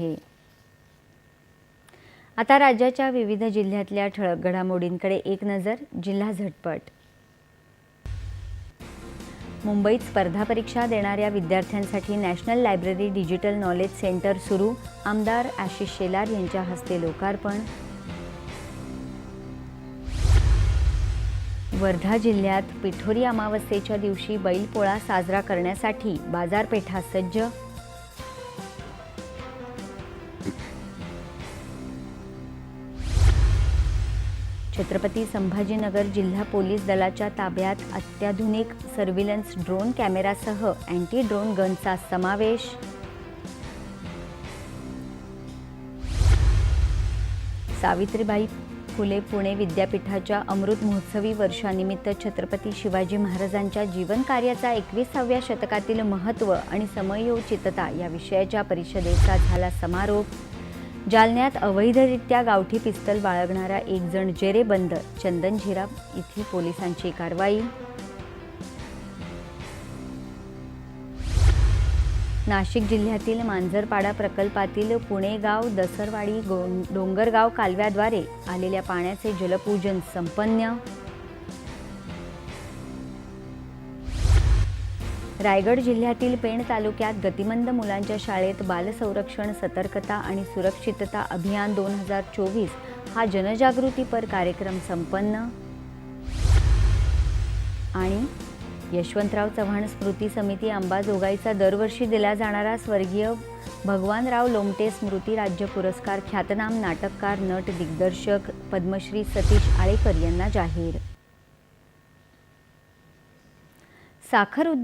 आहे. आता राज्याच्या विविध जिल्ह्यातल्या ठळक घडामोडींकडे एक नजर जिल्हा झटपट. मुंबईत स्पर्धा परीक्षा देणाऱ्या विद्यार्थ्यांसाठी national library digital knowledge centre सुरू आमदार आशिष शेलार यांच्या हस्ते लोकार्पण. वर्धा जिल्ह्यात पिठोरी अमावस्येच्या दिवशी बैलपोळा साजरा करण्यासाठी बाजारपेठा सज्ज छत्रपती संभाजीनगर जिल्हा पोलीस दलाच्या ताब्यात अत्याधुनिक सर्व्हिलन्स ड्रोन कॅमेरासह अँटी ड्रोन गनचा समावेश. सावित्रीबाई फुले पुणे विद्यापीठाच्या अमृत महोत्सवी वर्षानिमित्त छत्रपती शिवाजी महाराजांच्या जीवनकार्याचा एकविसाव्या शतकातील महत्त्व आणि समयोचितता या विषयाच्या परिषदेचा झाला समारोप. जालन्यात अवैधरित्या गावठी पिस्तल बाळगणारा एक जण जेरेबंद चंदनझिरा इथली पोलिसांची कारवाई. नाशिक जिल्ह्यातील मांजरपाडा प्रकल्पातील पुणेगाव दसरवाडी गो- डोंगरगाव कालव्याद्वारे आलेल्या पाण्याचे जलपूजन संपन्न. रायगड जिल्ह्यातील पेण तालुक्यात गतिमंद मुलांच्या शाळेत बालसंरक्षण सतर्कता आणि सुरक्षितता अभियान दोन हजार चोवीस हा जनजागृतीपर कार्यक्रम संपन्न. आणि यशवंतराव चव्हाण स्मृती समिती अंबाजोगाईचा दरवर्षी दिला जाणारा स्वर्गीय भगवानराव लोमटे स्मृती राज्य पुरस्कार ख्यातनाम नाटककार नट दिग्दर्शक पद्मश्री सतीश आळेकर यांना जाहीर. साखर उद्योग